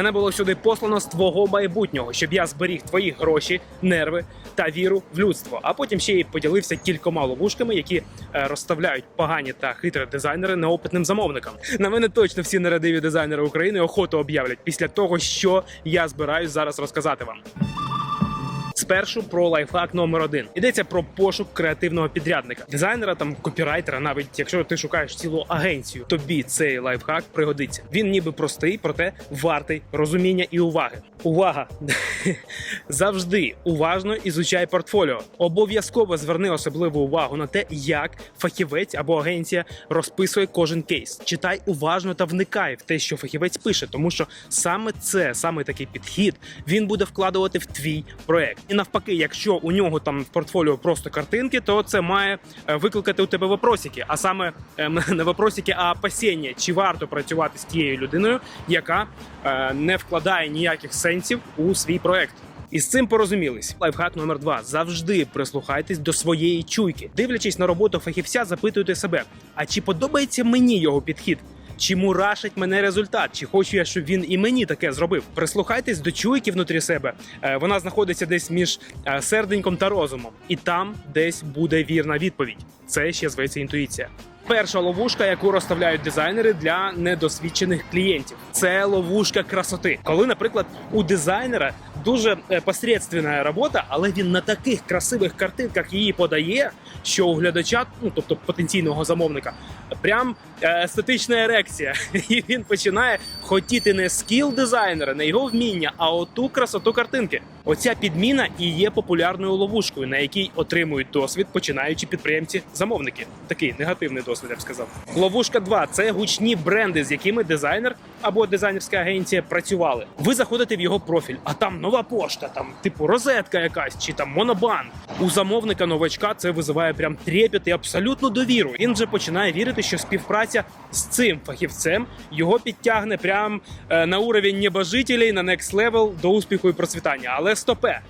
Мене було сюди послано з твого майбутнього, щоб я зберіг твої гроші, нерви та віру в людство. А потім ще й поділився кількома ловушками, які е, розставляють погані та хитрі дизайнери неопитним замовникам. На мене точно всі нерадиві дизайнери України охоту об'являть після того, що я збираюсь зараз розказати вам. Спершу про лайфхак номер один йдеться про пошук креативного підрядника, дизайнера там копірайтера. Навіть якщо ти шукаєш цілу агенцію, тобі цей лайфхак пригодиться. Він ніби простий, проте вартий розуміння і уваги. Увага! Завжди уважно ізучай портфоліо. Обов'язково зверни особливу увагу на те, як фахівець або агенція розписує кожен кейс. Читай уважно та вникай в те, що фахівець пише, тому що саме це, саме такий підхід, він буде вкладувати в твій проект. І навпаки, якщо у нього там в портфоліо просто картинки, то це має е, викликати у тебе вопросики. А саме е, не вопросики, а опасіння, чи варто працювати з тією людиною, яка е, не вкладає ніяких сенсів у свій проект. І з цим порозумілись. Лайфхак номер два: завжди прислухайтесь до своєї чуйки. Дивлячись на роботу фахівця, запитуйте себе: а чи подобається мені його підхід? Чи мурашить мене результат? Чи хочу я, щоб він і мені таке зробив? Прислухайтесь до чуйки внутрі себе. Е, Вона знаходиться десь між е, серденьком та розумом, і там десь буде вірна відповідь. Це ще зветься інтуїція. Перша ловушка, яку розставляють дизайнери для недосвідчених клієнтів, це ловушка красоти. Коли, наприклад, у дизайнера дуже е, посередственна робота, але він на таких красивих картинках її подає, що у глядача, ну тобто потенційного замовника, прям е, естетична ерекція, і він починає хотіти не скіл дизайнера, не його вміння, а оту красоту картинки. Оця підміна і є популярною ловушкою, на якій отримують досвід починаючи підприємці-замовники. Такий негативний досвід, я б сказав. Ловушка 2 – це гучні бренди, з якими дизайнер або дизайнерська агенція працювали. Ви заходите в його профіль, а там нова пошта, там типу розетка якась чи там монобан. У замовника новачка це визиває прям трепет і абсолютну довіру. Він вже починає вірити, що співпраця з цим фахівцем його підтягне прям е, на уровень небожителей, на next level до успіху і процвітання. Але стопе.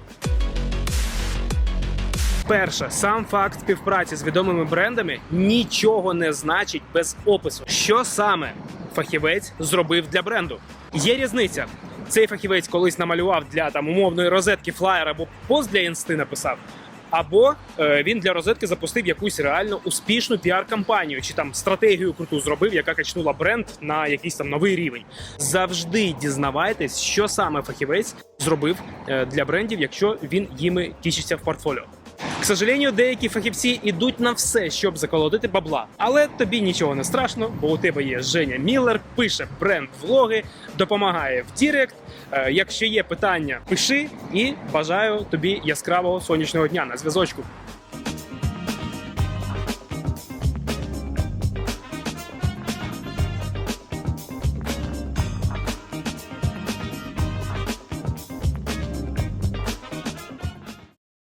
Перше, сам факт співпраці з відомими брендами нічого не значить без опису. Що саме фахівець зробив для бренду? Є різниця. Цей фахівець колись намалював для там умовної розетки флаєр або пост для інсти написав. Або е, він для розетки запустив якусь реально успішну піар-кампанію, чи там стратегію круту зробив, яка качнула бренд на якийсь там новий рівень. Завжди дізнавайтесь, що саме фахівець зробив е, для брендів, якщо він їми тішиться в портфоліо. К сожалению, деякі фахівці йдуть на все, щоб заколотити бабла. Але тобі нічого не страшно, бо у тебе є Женя Міллер, пише бренд влоги, допомагає в Дірект. Е, Якщо є питання, пиши і бажаю тобі яскравого сонячного дня на зв'язочку.